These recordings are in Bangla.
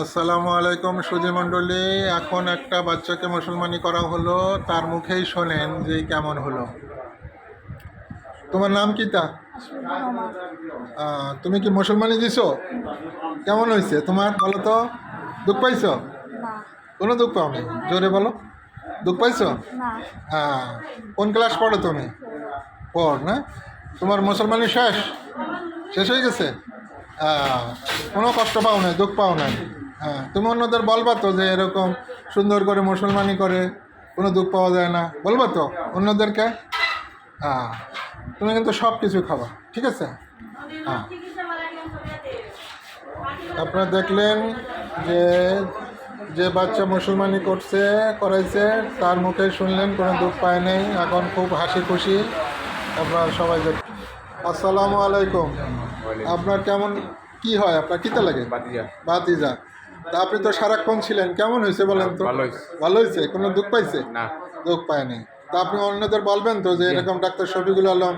আসসালামু আলাইকুম সুজি মণ্ডলী। এখন একটা বাচ্চাকে মুসলমানি করা হলো তার মুখেই শোনেন যে কেমন হলো। তোমার নাম কি তা? তুমি কি মুসলমানি দিছো? কেমন হয়েছে তোমার বলো তো দুঃখ পাইছো? কোনো দুঃখ পাওনি জোরে বলো। দুঃখ পাইছো? হ্যাঁ। কোন ক্লাস পড়ো তুমি? পড় না? তোমার মুসলমানি শেষ? শেষ হয়ে গেছে? কোনো কষ্ট পাও নাই, দুঃখ পাও নাই। হ্যাঁ তুমি অন্যদের বলবা তো যে এরকম সুন্দর করে মুসলমানি করে, কোনো দুঃখ পাওয়া যায় না। বলবা তো অন্যদেরকে? হ্যাঁ তুমি কিন্তু সব কিছু খাবা, ঠিক আছে? হ্যাঁ। আপনারা দেখলেন যে যে বাচ্চা মুসলমানি করছে, করাইছে, তার মুখে শুনলেন, কোনো দুঃখ পায় নাই। এখন খুব হাসি খুশি আপনারা সবাই দেখ আসসালামু আলাইকুম। আপনার কেমন কি হয়? আপনার কিতা লাগে? বাতিজা বাতিজা তা আপনি তো সারাক্ষণ ছিলেন। কেমন হয়েছে বলেন তো? ভালো হয়েছে। কোনো দুঃখ পাইছে? না। দুঃখ পায়নি তা আপনি অন্যদের বলবেন তো যে এরকম ডাক্তার শফিকুল আলম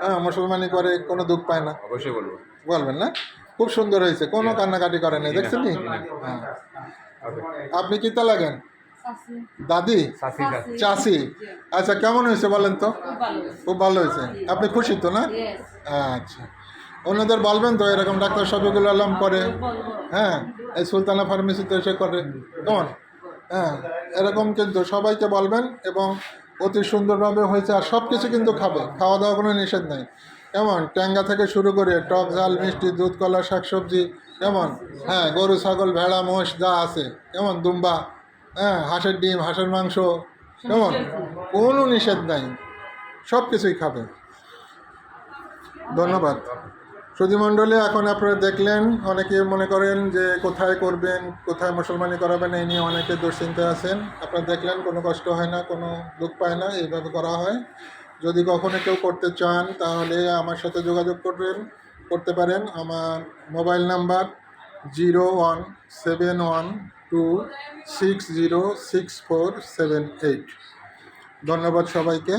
হ্যাঁ মুসলমানি করে কোনো দুঃখ পায় না। অবশ্যই বলব। বলবেন না? খুব সুন্দর হয়েছে। কোনো কান্নাকাটি করে নাই দেখছেন নি? হ্যাঁ। আপনি কিতা লাগেন? দাদি? চাষি আচ্ছা কেমন হয়েছে বলেন তো? খুব ভালো হয়েছে। আপনি খুশি তো না? আচ্ছা। অন্যদের বলবেন তো এরকম ডাক্তার শফিকুল আলম করে। হ্যাঁ এই সুলতানা ফার্মেসিতে এসে করে। কেমন হ্যাঁ এরকম কিন্তু সবাইকে বলবেন এবং অতি সুন্দরভাবে হয়েছে আর সব কিছু কিন্তু খাবে। খাওয়া দাওয়া কোনো নিষেধ নেই। কেমন ট্যাঙ্গা থেকে শুরু করে টক ঝাল মিষ্টি দুধ কলা শাকসবজি কেমন হ্যাঁ গরু ছাগল ভেড়া মোষ যা আছে। কেমন দুম্বা হ্যাঁ হাঁসের ডিম হাঁসের মাংস কেমন কোনো নিষেধ নাই। সব কিছুই খাবে। ধন্যবাদ। সুধীমণ্ডলী এখন আপনারা দেখলেন, অনেকে মনে করেন যে কোথায় করবেন, কোথায় মুসলমানি করাবেন, এই নিয়ে অনেকে দুশ্চিন্তায় আছেন। আপনারা দেখলেন, কোনো কষ্ট হয় না, কোনো দুঃখ পায় না, এইভাবে করা হয়। যদি কখনো কেউ করতে চান, তাহলে আমার সাথে যোগাযোগ করবেন, করতে পারেন। আমার mobile number zero one seven one two six zero six four seven eight. ধন্যবাদ সবাইকে।